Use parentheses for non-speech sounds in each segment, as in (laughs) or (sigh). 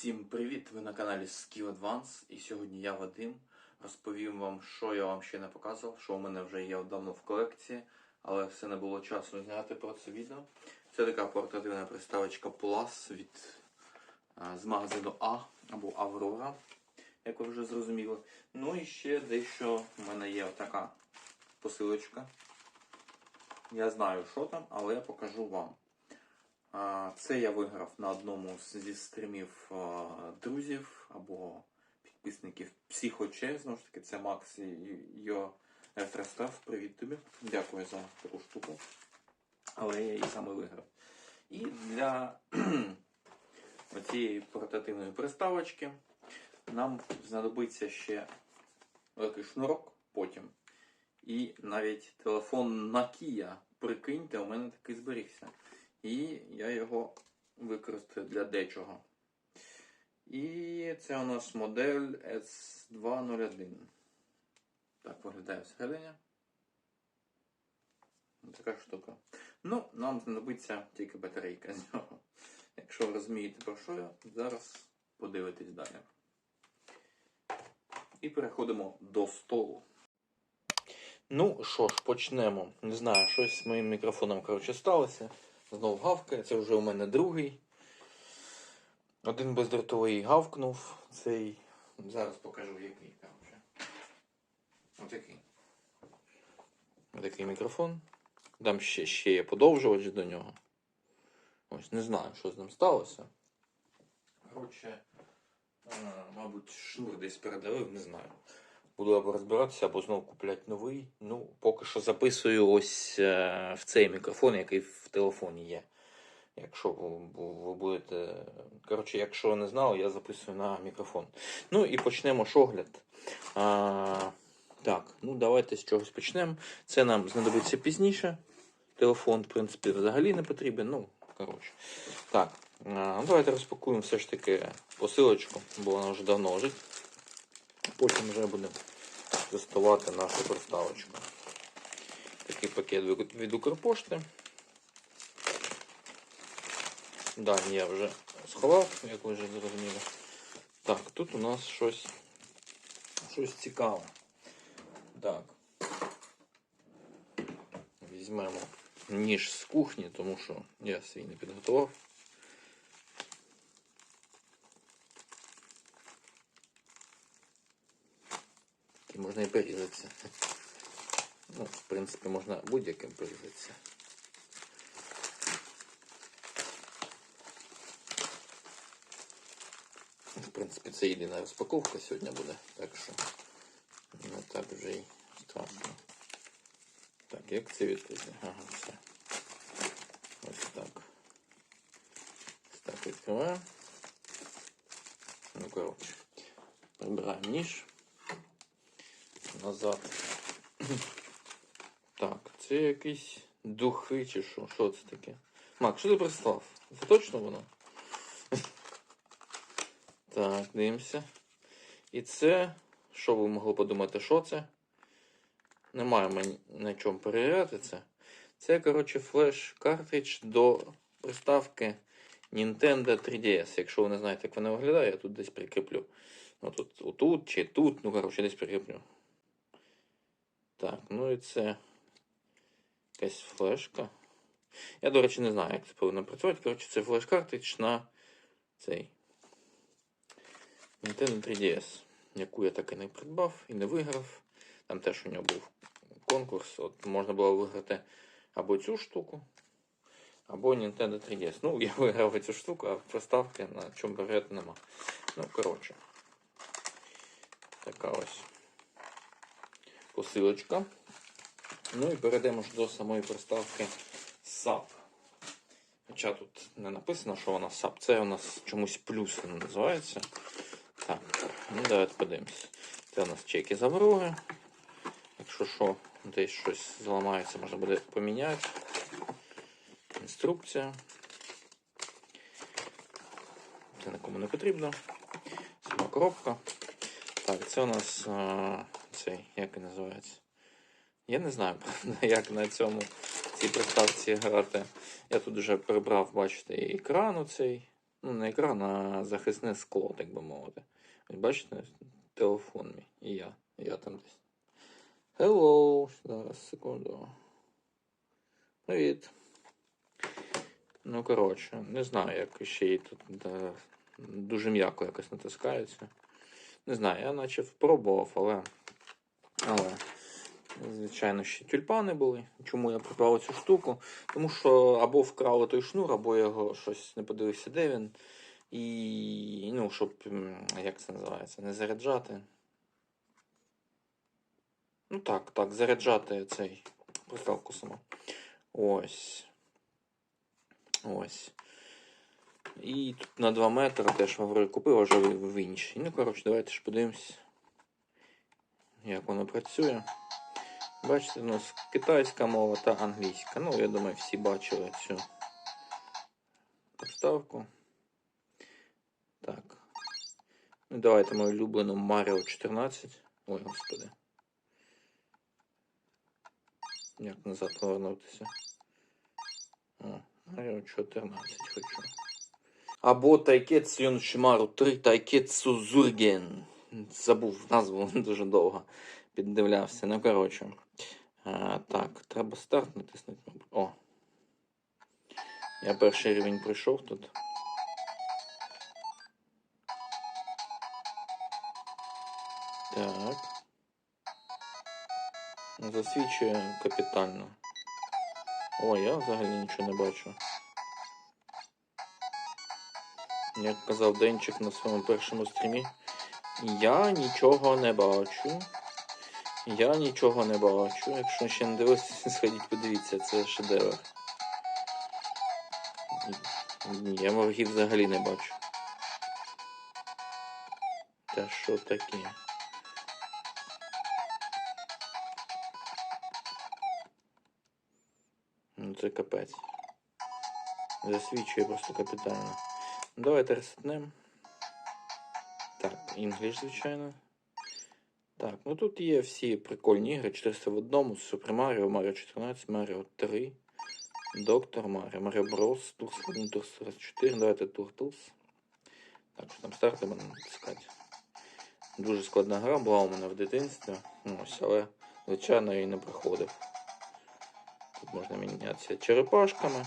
Всім привіт! Ви на каналі Skill Advance і сьогодні я Вадим розповім вам, що я вам ще не показував, що у мене вже є давно в колекції, але все не було часу зняти про це відео. Це така портативна приставочка Plus від з магазину А або Аврора, як ви вже зрозуміли. Ну і ще дещо в мене є така посилочка. Я знаю, що там, але я покажу вам. Це я виграв на одному зі стрімів друзів або підписників Психоче. Знову ж таки, це Макс і його Привіт тобі. Дякую за таку штуку. Але я її саме виграв. І для (clears throat) цієї портативної приставочки нам знадобиться ще великий шнурок потім. І навіть телефон Nokia, прикиньте, у мене такий зберігся. І я його використаю для дечого. І це у нас модель S201. Так виглядає всередині. Така штука. Ну, нам знадобиться тільки батарейка з нього. Якщо ви розумієте про що я, зараз подивитесь далі. І переходимо до столу. Ну що ж, почнемо. Не знаю, щось з моїм мікрофоном коротше сталося. Знов гавкає, це вже у мене другий. Один бездротовий гавкнув. Цей. Зараз покажу який коротше. Отакий. Отакий мікрофон. Там ще, ще є подовжувач до нього. Ось не знаю, що з ним сталося. Коротше, е, мабуть, шнур десь передавив, не знаю. Буду або розбиратися, або знову купляти новий. Ну, поки що записую ось е, в цей мікрофон, який в телефоні є. Якщо ви, будете. Коротше, якщо не знали, я записую на мікрофон. Ну і почнемо ж огляд. А, так, ну давайте з чогось почнемо. Це нам знадобиться пізніше. Телефон, в принципі, взагалі не потрібен. Ну, коротше. Так, а, ну, давайте розпакуємо все ж таки посилочку, бо вона вже давно лежить. Потім вже будемо доставати нашу приставочку. Такий пакет від Укрпошти. Дані я вже сховав, як ви вже зрозуміли. Так, тут у нас щось, щось цікаве. Так. Візьмемо ніж з кухні, тому що я свій не підготував. можна і порізатися. Ну, в принципі, можна будь-яким порізатися. В принципі, це єдина розпаковка сьогодні буде, так що не так вже й страшно. Так, як це відкрити? Ага, все. Ось так. Ось так відкриваємо. Ну, коротше, прибираємо ніж Назад. Так, це якісь духи чи що? Що це таке? Мак, що ти прислав? Це точно воно? Так, дивимося. І це, що ви могли подумати, що це? Немає мені на чому перевіряти це. Це, коротше, флеш-картридж до приставки Nintendo 3DS. Якщо ви не знаєте, як вона виглядає, я тут десь прикріплю. Ну, тут, отут чи тут, ну, коротше, десь прикріплю. Так, ну і це якась флешка. Я, до речі, не знаю, як це повинно працювати. Коротше, це флеш-картридж на цей Nintendo 3DS, яку я так і не придбав і не виграв. Там теж у нього був конкурс. От можна було виграти або цю штуку, або Nintendo 3DS. Ну, я виграв цю штуку, а приставки на чому перевіряти нема. Ну, коротше. Така ось посилочка. Ну і перейдемо ж до самої приставки SAP. Хоча тут не написано, що вона SAP. Це у нас чомусь плюс називається. Так, ну давайте подивимось. Це у нас чеки з Якщо що, десь щось зламається, можна буде поміняти. Інструкція. Це нікому не потрібно. Сама коробка. Так, це у нас а, цей, як він називається? Я не знаю, (laughs) як на цьому цій приставці грати. Я тут вже прибрав, бачите, і екран оцей. Ну, не екран, а захисне скло, так би мовити. Бачите, телефон мій. І я. Я там десь. Hello. Зараз, секунду. Привіт. Ну, коротше, не знаю, як ще її тут да, дуже м'яко якось натискається. Не знаю, я наче пробував, але. Але. Звичайно, ще тюльпани були. Чому я придбав цю штуку? Тому що або вкрали той шнур, або я його щось не подивився, де він. І, ну, щоб, як це називається, не заряджати. Ну так, так, заряджати цей приставку сама. Ось. Ось. І тут на 2 метри теж в купив, а вже в іншій. Ну, коротше, давайте ж подивимось, як воно працює. Бачите, у нас китайська мова та англійська. Ну, я думаю, всі бачили цю приставку. Так. Ну, давайте мою улюблену Mario 14. Ой, господи. Як назад повернутися? О, Mario 14 хочу. Або Тайкетсу Йоншимару 3 Тайкетсу Зурген. Забув назву (laughs) дуже довго. Піддивлявся. Ну, коротше. А, так, треба старт натиснути. О. Я перший рівень пройшов тут. Так. Засвічує капітально. О, я взагалі нічого не бачу. Як казав Денчик на своєму першому стрімі, я нічого не бачу. Я нічого не бачу. Якщо ще не дивилися, (laughs) сходіть, подивіться, це шедевр. Ні, я ворогів взагалі не бачу. Та що таке? Ну це капець. Засвічує просто капітально. Давайте ресетнемо. Так, English, звичайно. Так, ну тут є всі прикольні ігри. 400 в одному, Super Mario, Mario 14, Mario 3, Доктор Mario, Mario Bros, Turtles 1, Turtles 4, давайте Turtles. Так, що там старти мене натискати. Дуже складна гра була у мене в дитинстві. Ну, Ось, але, звичайно, її не проходив. Тут можна мінятися черепашками.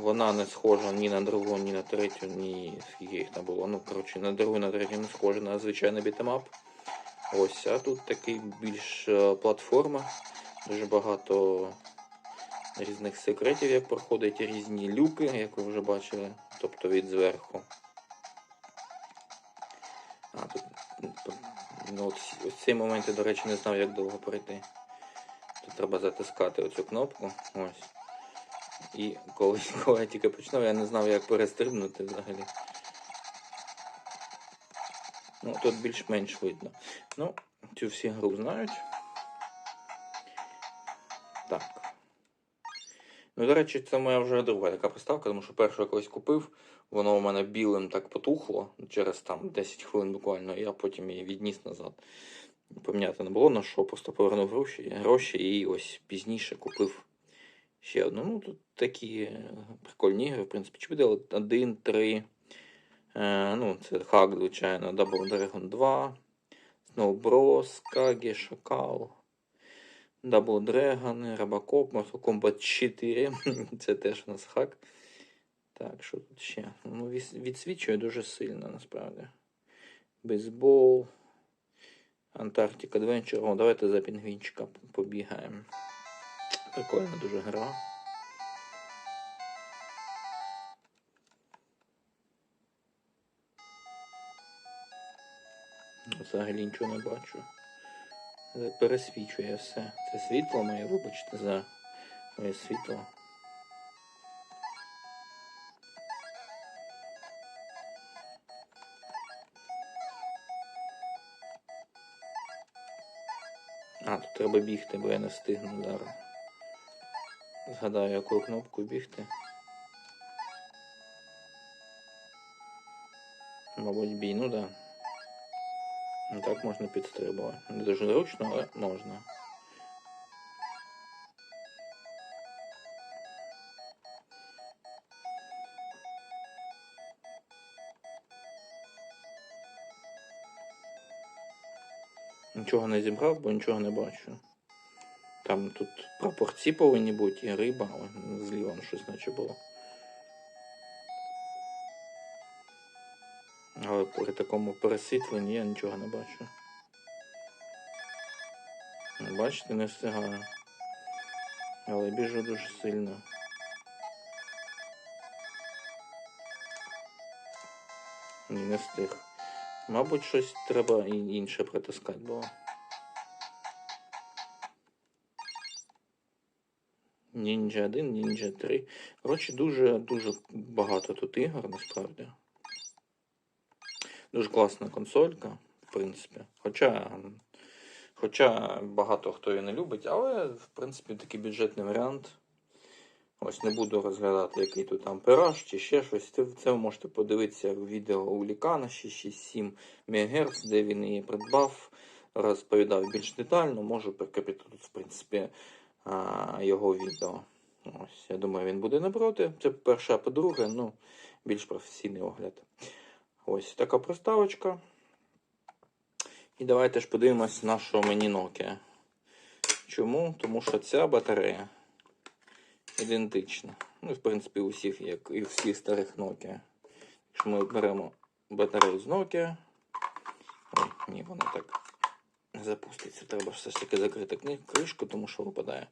Вона не схожа ні на другу, ні на третю, ні скільки їх там було. Ну, коротше, на другу, на третю не схожа на звичайний бітемап. Ось, а тут такий більш е, платформа. Дуже багато різних секретів, як проходять різні люки, як ви вже бачили, тобто від зверху. А, тут, ну, от, ось цей момент я, до речі, не знав, як довго пройти. Тут треба затискати оцю кнопку. Ось. І коли, (laughs) коли я тільки починав, я не знав, як перестрибнути взагалі. Ну, тут більш-менш видно. Ну, цю всі гру знають. Так. Ну, до речі, це моя вже друга така приставка, тому що першу я колись купив, воно у мене білим так потухло через там 10 хвилин буквально, і я потім її відніс назад. Поміняти не було на що, просто повернув гроші, гроші і ось пізніше купив ще одну. Ну, тут такі е, прикольні ігри, в принципі, буде 1, 3. Е, ну, це хак, звичайно, Double Dragon 2, Snow Bros, Kage, Шакал, Double Dragon, Robocop, Mortal Kombat 4. (laughs) це теж у нас хак. Так, що тут ще? Ну, відсвічує дуже сильно, насправді. Бейсбол. Антарктика Adventure. О, давайте за пінгвінчика побігаємо. Прикольна дуже гра. Взагалі нічого не бачу. Пересвічує все. Це світло моє, вибачте, за моє світло. А, тут треба бігти, бо я не встигну зараз. Згадаю, яку кнопку бігти. Мабуть, бій, ну да. Ну Так можна підстрибувати. Не дуже зручно, але можна. Нічого не зібрав, бо нічого не бачу. Там тут прапорці повинні бути і риба, але зліва щось наче було. Але при такому пересвітленні я нічого не бачу. Ну, Бачите, не встигаю. Але біжу дуже сильно. Ні, не встиг. Мабуть, щось треба інше притискати було. Ніндзя 1, Ніндзя 3. Коротше, дуже дуже багато тут ігор насправді. Дуже класна консолька, в принципі. Хоча, хоча багато хто її не любить, але в принципі такий бюджетний варіант. Ось не буду розглядати, який тут ампераж чи ще щось. Це, ви можете подивитися в відео у Лікана 667 МГц, де він її придбав, розповідав більш детально. Можу прикріпити тут, в принципі, його відео. Ось, я думаю, він буде не проти. Це по-перше, а по-друге, ну, більш професійний огляд. Ось така приставочка. І давайте ж подивимось на що мені Nokia. Чому? Тому що ця батарея ідентична. Ну, в принципі, у всіх, як і всіх старих Nokia. Якщо ми беремо батарею з Nokia. Ой, ні, вона так запуститься. Треба все ж таки закрити кришку, тому що випадає.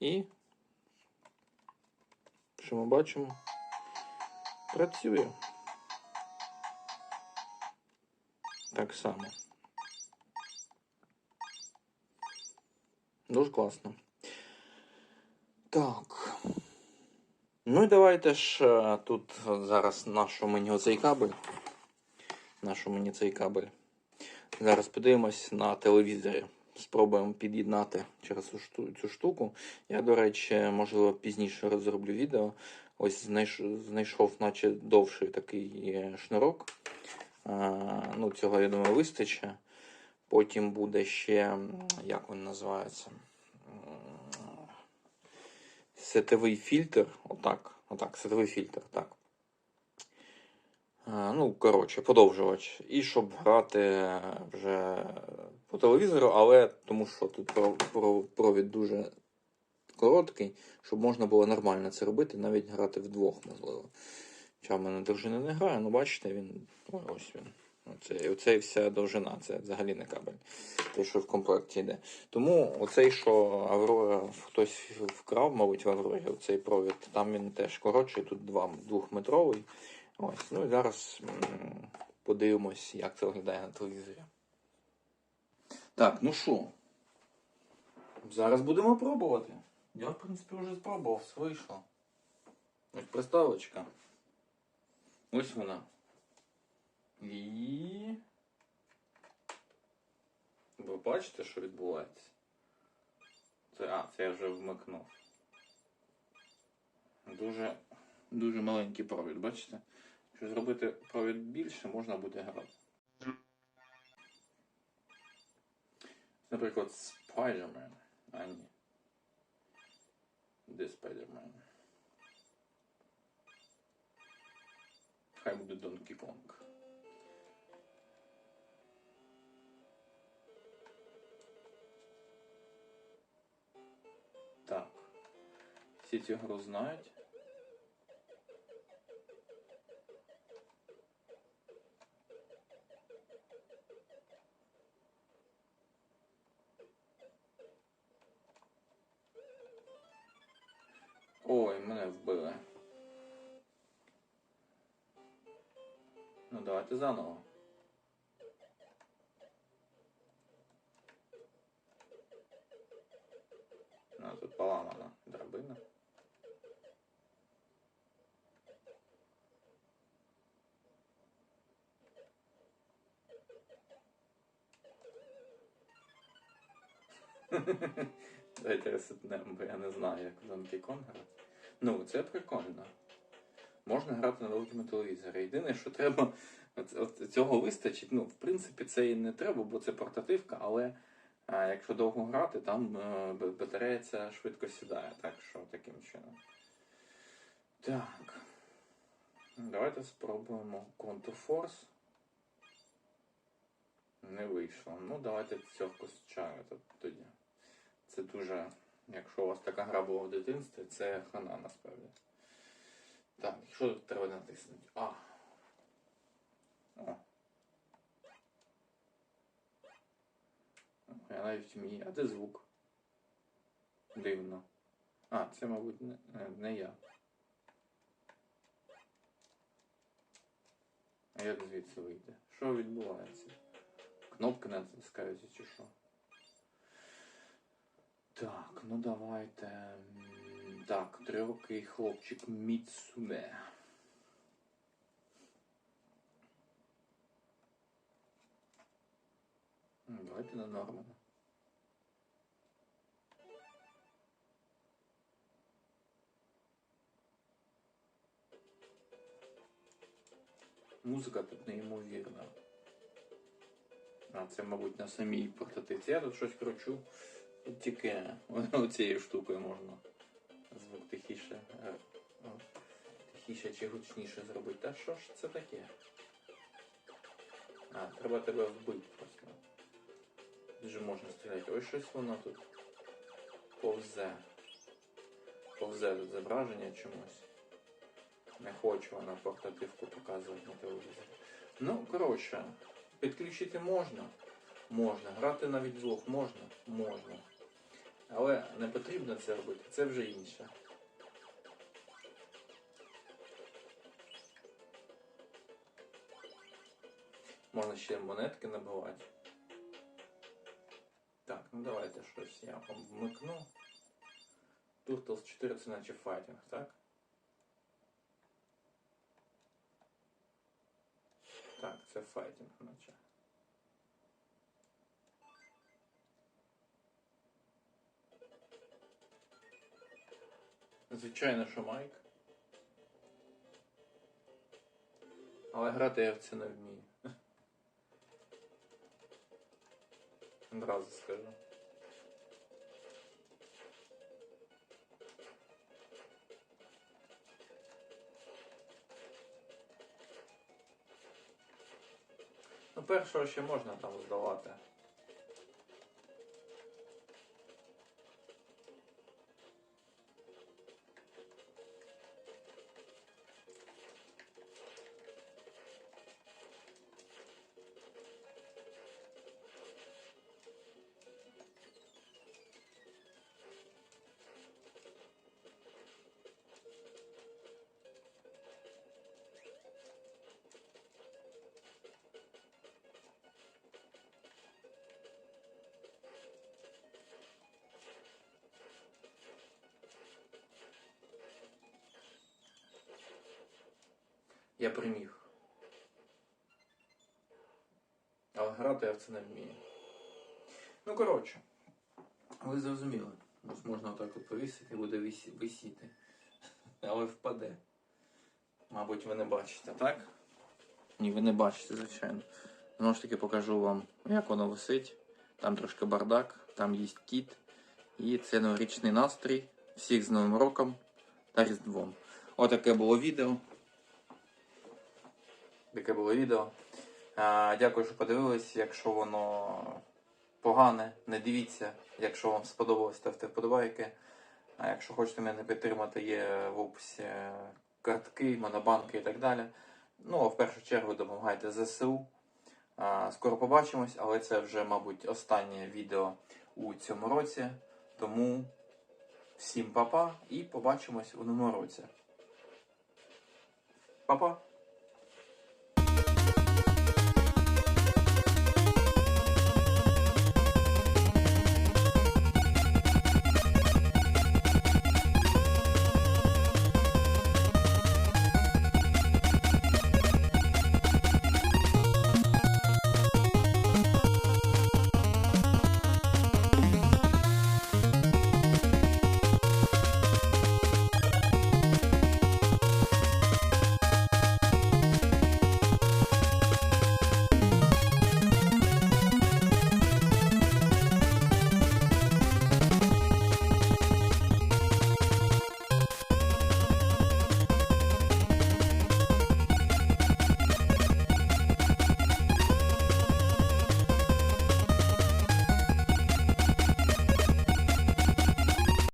І що ми бачимо? Працює. Так само. Дуже класно. Так. Ну і давайте ж е, тут зараз нашу мені оцей кабель. Нашу мені цей кабель. Зараз подивимось на телевізорі. Спробуємо під'єднати через цю штуку. Я, до речі, можливо, пізніше розроблю відео. Ось знайшов, наче довший такий е, шнурок. Ну, цього, я думаю, вистачить. Потім буде ще, як він називається? М, Сетевий фільтр. Отак. Отак, сетевий фільтр, так. А, Ну, коротше, подовжувач. І щоб грати вже по телевізору, але тому що тут про- про- провід дуже короткий, щоб можна було нормально це робити, навіть грати вдвох, можливо. Хоча в мене дружина не грає, ну бачите, він. Ось він. Оце, оцей вся довжина, це взагалі не кабель. Той, що в комплекті йде. Тому оцей, що Аврора хтось вкрав, мабуть, в Аврорі, оцей провід, там він теж коротший, тут два, двохметровий. Ось. Ну і зараз подивимось, як це виглядає на телевізорі. Так, ну що? Зараз будемо пробувати. Я, в принципі, вже спробував, все вийшло. Ось приставочка. Ось вона. І. Ви бачите, що відбувається? Це, а, це я вже вмикнув. Дуже, дуже маленький провід, бачите? Якщо зробити провід більше, можна буде грати. Наприклад, Spider-Man. А ні. Де Spider-Man? Хай буде Donkey Kong. Так. Всі цю гру знають. Ну заново. Ну, тут поламана драбина. Давайте ресетнемо, бо я не знаю, як в Donkey грати. Ну, це прикольно. Можна грати на великому телевізорі. Єдине, що треба, цього вистачить. Ну, в принципі, це і не треба, бо це портативка, але якщо довго грати, там е, батарея ця швидко сідає. Так що таким чином. Так. Давайте спробуємо Force. Не вийшло. Ну, давайте цьовку з чаю тоді. Це дуже. Якщо у вас така гра була в дитинстві, це хана насправді. Так, що тут треба натиснути? А. О. Навіть вмію. А де звук? Дивно. А, це, мабуть, не, не, не я. А як звідси вийде? Що відбувається? Кнопки натискаються чи що? Так, ну давайте. Так, трьохрокий хлопчик Міцуне. Давайте на норму. Музика тут неймовірна. А це, мабуть, на самій портативці. Я тут щось кручу. Тут тільки (laughs) оцією штукою можна звук тихіше. е, Тихіше чи гучніше зробити. Та що ж це таке? А, треба тебе вбити просто. Дуже можна стріляти. Ось щось воно тут повзе. Повзе тут зображення чомусь. Не хочу вона портативку показувати на телевізорі. Ну, коротше, підключити можна. Можна. Грати навіть вдвох можна? Можна. Але не потрібно це робити, це вже інше. Можна ще монетки набивати. Так, ну давайте щось я вам вмикну. Turtles 4 це наче файтинг, так? Так, це файтинг наче. Звичайно, що Майк. Але грати я в це не вмію. Одразу скажу. Ну, першого ще можна там здавати. Я приміг. Але грати я в це не вмію. Ну, коротше, ви зрозуміли. Можна отак от повісити буде висіти. Але впаде. Мабуть, ви не бачите, так? Ні, ви не бачите, звичайно. Знову ж таки покажу вам, як воно висить. Там трошки бардак, там є кіт. І це новорічний настрій. Всіх з Новим роком та Різдвом. Отаке було відео. Таке було відео. Дякую, що подивились. Якщо воно погане, не дивіться. Якщо вам сподобалось, ставте вподобайки. А якщо хочете мене підтримати, є в описі картки, монобанки і так далі. Ну, а в першу чергу допомагайте ЗСУ. Скоро побачимось, але це вже, мабуть, останнє відео у цьому році. Тому всім па-па і побачимось у новому році. Па-па!